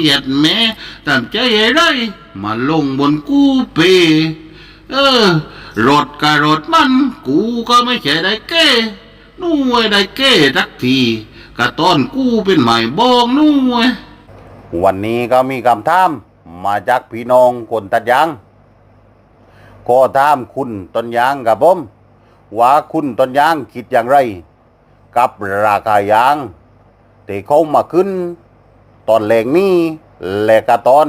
เหยียดแม่ตามใจอะไรมาลงบนกูเป เออ รถกับรถมัน กูก็ไม่ใช่ได้เก้นู่นไว้ได้เก้ทักทีกะตอนกูเป็นใหม่บองนู่นไว้วันนี้ก็มีคำถามมาจากพี่น้องคนตัดยางก็ถามคุณต้นยางกับผมว่าคุณต้นยางคิดอย่างไร กับราคายางที่เขามาขึ้น ตอนแรงนี้และกะตอน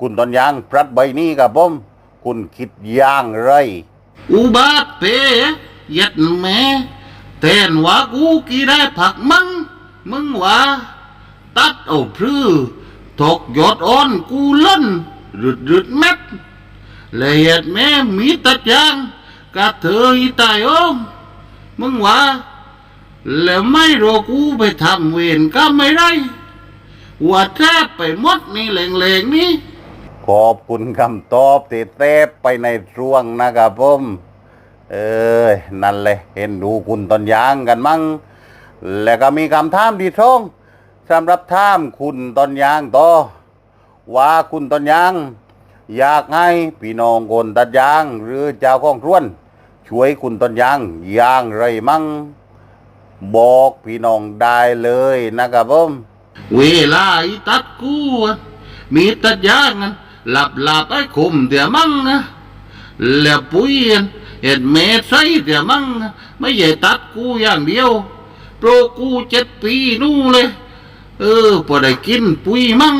คุณต้นยางพลัดใบนี้กับผมคุณคิดย่างไร อุบาทเปยียดแม่แทนว่ากูกี่ได้ผักมังมึงว่า ตัดเอาพรือถกยอดอ่อนกูล่นรึดรึดเม็ดละเอียดแม่มีตัดยางกะเธออีตายโอ้มึงว่าแล้วไม่รอกูไปทำเวรก็ไม่ได้ ว่าแทบไปหมดนี่แหลงๆนี่ ขอบคุณคำตอบที่เตบไปในช่วงนะครับผม เอ้ยนั่นเลยเห็นดูคุณต้นยางกันมั้ง แล้วก็มีคำถามที่ช่องสำหรับถามคุณต้นยางต่อว่าคุณต้นยาง อยากให้พี่น้องคนตัดยาง หรือเจ้าของครวน ช่วยคุณต้นยางอย่างไรมั่งบอกพี่น้องได้เลยนะครับผม เวลาอีตัดกูมีตัดยางอะหลับหลับไอ้คมเดี๋ยวมั่งนะแล้วปุ๋ยเห็ดเมตรใส่เดี๋ยวมั่งนะไม่ใช่ตัดกูอย่างเดียวโปรกูเจ็ดปีนู่นเลย เออพอได้กินปุ๋ยมั่ง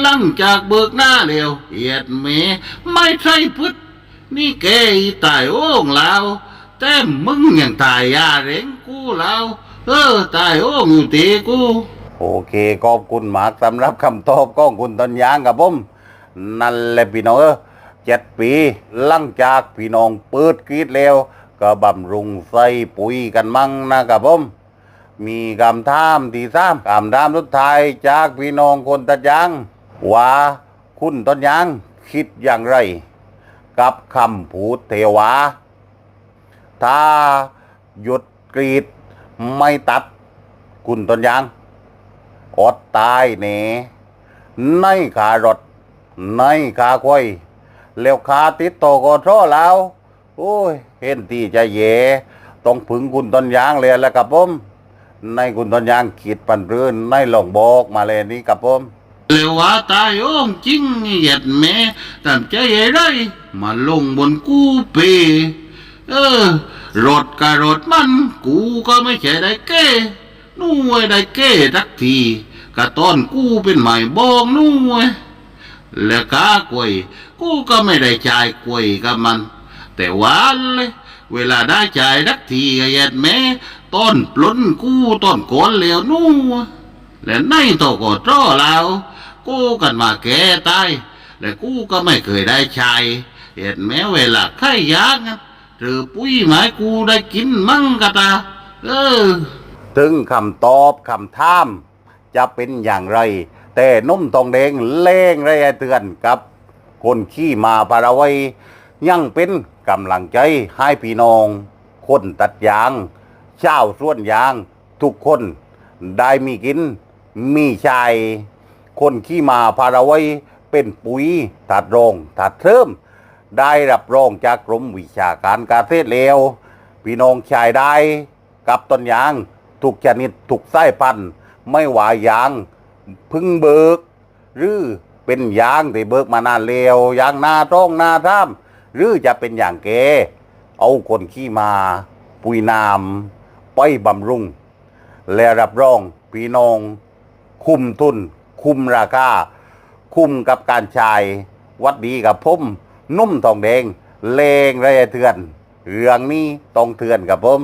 หลังจากเบิกหน้าเร็วเห็ดเมไม่ใช่พึดนี่แกอีตายโอ่งแล้วแต่มึงยังตายยาเร่งกูแล้วเออตายโอ่งอยู่ตีกู โอเคขอบคุณมากสำหรับคำตอบของคุณต้นยางกับผม นั่นแหละพี่น้องเออเจ็ดปีหลังจากพี่น้องเปิดกรีดแล้ว ก็บำรุงใส่ปุ๋ยกันมั่งนะครับผม มีคำถามที่สามคำถามสุดท้ายจากพี่น้องคนตัดยาง ว่าคุณต้นยางคิดอย่างไร กับคำพูดเทวา ถ้าหยุดกรีดไม่ตัดคุณต้นยาง อดตายเนในขารถในขาควายแล้วขาติดโตกอท้อแล้วโอ้ยเห็นที่จะเย่ต้องผึงคุณต้นยางเลยแหละครับผมในคุณต้นยางขีดปันรื่นในหลงบอกมาเลยนี่ครับผมเลวว่าตายโอ้งจริงเหยียดแม่ตามใจไอ้ไรมาลงบนกูเป เออรถกับรถมัน กูก็ไม่ใช่ได้เก้ นู่นไว้ได้เก้ทักทีกะตอนกู้เป็นใหม่บองนู่นไว้และกากวยกูก็ไม่ได้จ่ายกวยกับมัน แต่วันเลยเวลาได้จ่ายทักทีก็เหยียดแม่ต้นปล้นกูต้นก้อนเหลวนู้และในโตก็รอแล้วกูกันมาแก่ตายและกูก็ไม่เคยได้ใช้เห็นแม้เวลาไข่ยางอะหรือปุ้ยหมายกูได้กินมั่งกะตาเออ ถึงคำตอบคำถาม จะเป็นอย่างไร แต่นุ่มทองแดงเล่งไรเตือนกับ คนขี้มาพาราไวยยังเป็นกำลังใจให้พี่น้อง คนตัดยางเช่าส่วนยาง ทุกคนได้มีกิน มีชายคนขี้มาพาราไวเป็นปุ๋ยถัดรองถัดเทิมได้รับรองจากกรมวิชาการเกษตรแล้วพี่น้องชายได้กับต้นยาง ทุกชนิดทุกสายพันธุ์ไม่ว่ายาง พึ่งเบิก หรือเป็นยางที่เบิกมานานแล้วยางนาต้องนาท่ามหรือจะเป็นอย่างแกเอาคนขี้มา ปุยนามไปบำรุง และรับรองพี่น้อง คุ้มทุน คุ้มราคา คุ้มกับการชาย วัดดีกับผมนุ่มทองแดง เลงไรเถื่อน เรื่องนี้ต้องเถื่อนกับผม